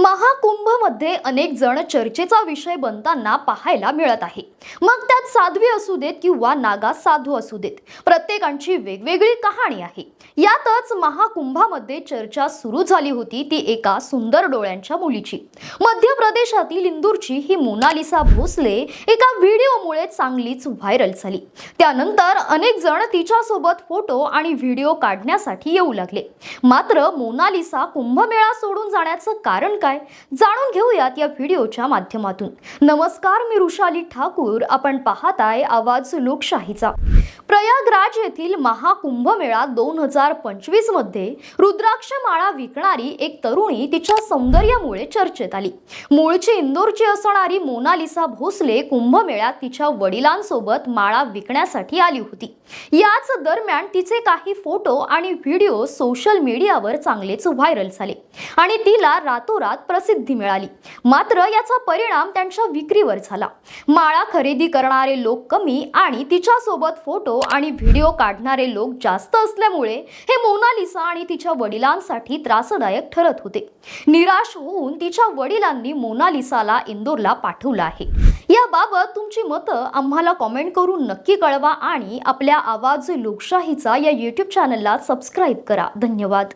महाकुंभमध्ये अनेक जण चर्चेचा विषय बनताना पाहायला मिळत आहे. मग त्यात साध्वी असू देत किंवा नागा साधू असू देत प्रत्येकांची वेगवेगळी कहाणी आहे. यातच महाकुंभामध्ये चर्चा सुरू झाली होती ती एका सुंदर डोळ्यांच्या मुलीची. मध्य प्रदेशातील इंदूरची ही मोनालिसा भोसले एका व्हिडिओमुळे चांगलीच व्हायरल झाली. त्यानंतर अनेक जण तिच्यासोबत फोटो आणि व्हिडिओ काढण्यासाठी येऊ लागले. मात्र मोनालिसा कुंभमेळा सोडून जाण्याचं कारण काय जाणून घेऊयात या व्हिडिओच्या माध्यमातून. नमस्कार मी ऋषाली ठाकूर. आपण पाहताय आवाज लोकशाहीचा. प्रयागराज येथील महाकुंभमेळा दोन हजार पंचवीसमध्ये रुद्राक्ष माळा विकणारी एक तरुणी तिच्या सौंदर्यामुळे चर्चेत आली. मूळची इंदोरची असणारी मोनालिसा भोसले कुंभमेळ्यात तिच्या वडिलांसोबत माळा विकण्यासाठी आली होती. याच दरम्यान तिचे काही फोटो आणि व्हिडिओ सोशल मीडियावर चांगलेच व्हायरल झाले आणि तिला रातोरात प्रसिद्धी मिळाली. मात्र याचा परिणाम त्यांच्या विक्रीवर झाला. माळा खरेदी करणारे लोक कमी आणि तिच्यासोबत फोटो आणि व्हिडिओ काढणारे लोक जास्त असल्यामुळे हे मोनालिसा आणि तिच्या वडिलांसाठी त्रासदायक ठरत होते. निराश होऊन तिच्या वडिलांनी मोनालिसाला इंदोरला पाठवलं आहे. याबाबत तुमची मतं आम्हाला कॉमेंट करून नक्की कळवा आणि आपल्या आवाज लोकशाहीचा या यूट्यूब चॅनलला सबस्क्राईब करा. धन्यवाद.